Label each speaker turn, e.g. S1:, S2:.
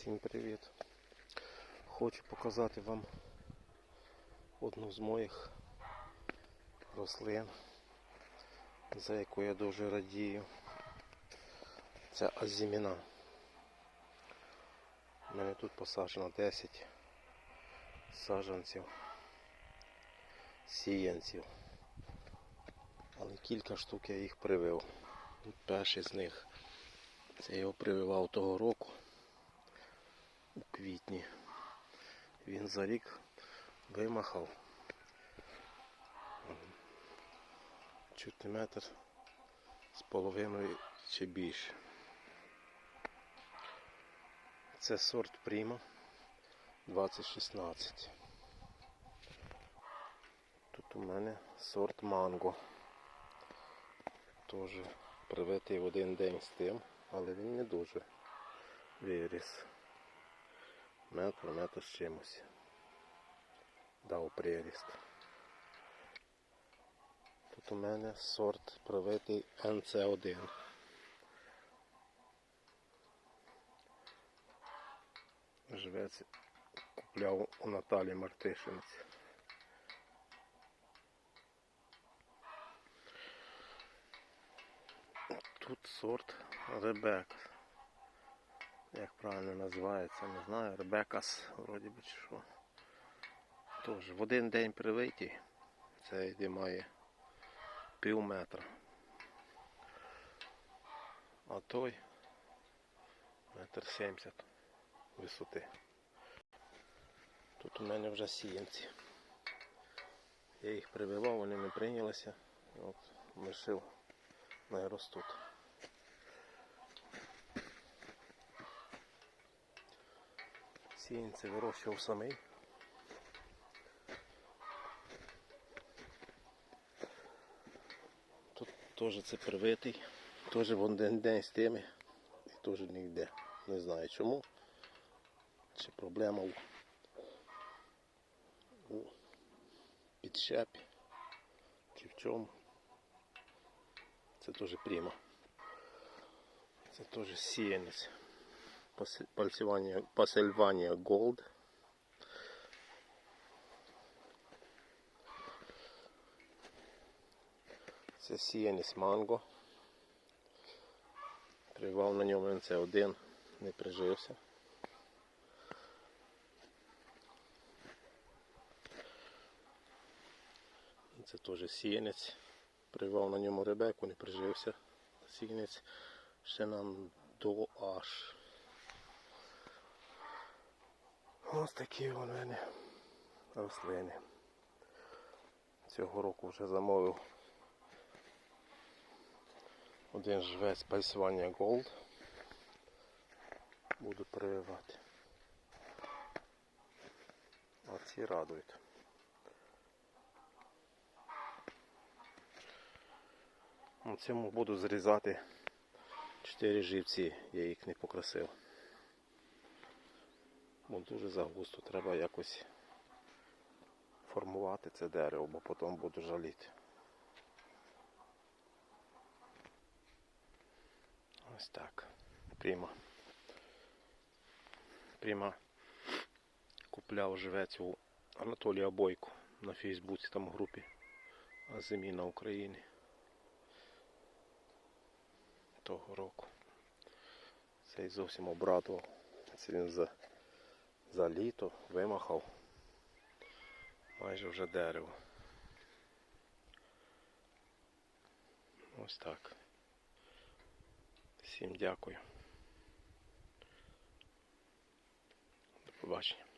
S1: Всім привіт! Хочу показати вам одну з моїх рослин, за яку я дуже радію. Це азіміна. У мене тут посаджено 10 саджанців, сіянців. Але кілька штук я їх привив. Перший з них це я його прививав того року квітні. Він за рік вимахав чуть не метр з половиною чи більше. Це сорт Prima 2016. Тут у мене сорт Манго. Теж привитий в один день з тим, але він не дуже виріс. Метр, метр з чимось. Дав приріст. Тут у мене сорт привитий НЦ1. Живець купляв у Наталі Мартишинці. Тут сорт Ребекс. Як правильно називається, не знаю. Ребекас, вроді би чи що. Тож, в один день привитий. Це йде має пів метра. А той метр сімдесят висоти. Тут у мене вже сіянці. Я їх прививав, вони не прийнялися. От лишив, не ростуть. Сіянці вирощував самий. Тут теж це привитий, теж в один день з тими і теж не йде. Не знаю чому. Чи проблема у, підщепі, чи в чому. Це теж прямо. Це теж сіянець. Пасельванія Gold. Це сіянець манго. Тривав на ньому НЦ1, не прижився. Це теж сіянець. Привав на ньому ребеку, не прижився. Сіянець ще нам до аж. Ось такі у мене рослини. Цього року вже замовив один живець Пальсвання Gold. Буду прививати. А ці радують. Цьому буду зрізати 4 живці, я їх не покрасив. Бо дуже загусто треба якось формувати це дерево, бо потім буду жаліти. Ось так. Прямо. Прямо купляв живець у Анатолія Бойко на Фейсбуці, там в групі Азимі на Україні того року. Цей зовсім обрадував. Це він за, за літо вимахав майже вже дерево. Ось так. Всім дякую. До побачення.